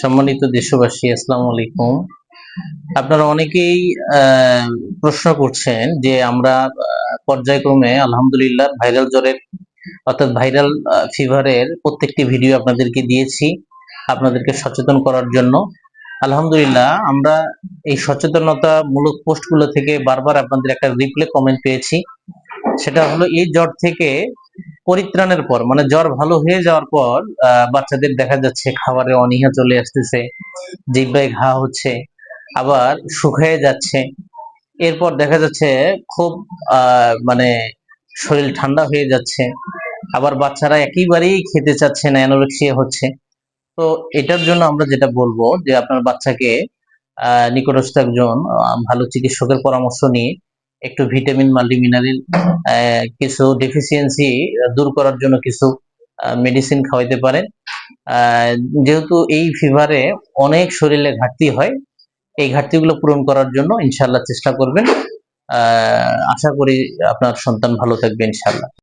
সম্মানিত দেশবাসী, আসসালামু আলাইকুম। আপনারা অনেকেই প্রশ্ন করছেন যে আমরা পর্যায়ক্রমে আলহামদুলিল্লাহ ভাইরাল জ্বরের, অর্থাৎ ভাইরাল ফিভারের প্রত্যেকটি ভিডিও আপনাদেরকে দিয়েছি আপনাদেরকে সচেতন করার জন্য। আলহামদুলিল্লাহ, আমরা এই সচেতনতা মূলক পোস্টগুলো থেকে বারবার আপনাদের একটা রিপ্লে কমেন্ট পেয়েছি। সেটা হলো, এই জ্বর থেকে পরিত্রাণের পর মানে জ্বর ভালো হয়ে যাওয়ার পর বাচ্চাদের দেখা যাচ্ছে খাবারে অনীহা চলে আসতেছে, জিব্বায় ঘা হচ্ছে, আবার শুকিয়ে যাচ্ছে। এরপর দেখা যাচ্ছে খুব মানে শরীর ঠান্ডা হয়ে যাচ্ছে, আবার বাচ্চারা একেবারেই খেতে চাচ্ছে না অ্যানোরেক্সিয়া হচ্ছে। তো এটার জন্য আমরা যেটা বলব যে আপনার বাচ্চাকে নিকটস্থ একজন ভালো চিকিৎসকের পরামর্শ নিয়ে একটু ভিটামিন মাল্টিমিনারেল কিছু ডেফিসিয়েন্সি দূর করার জন্য কিছু মেডিসিন খাওয়াইতে পারেন। যেহেতু এই ফিভারে অনেক শরীরে ঘাটতি হয়, এই ঘাটতিগুলো পূরণ করার জন্য ইনশাল্লাহ চেষ্টা করবেন। আশা করি আপনার সন্তান ভালো থাকবে ইনশাল্লাহ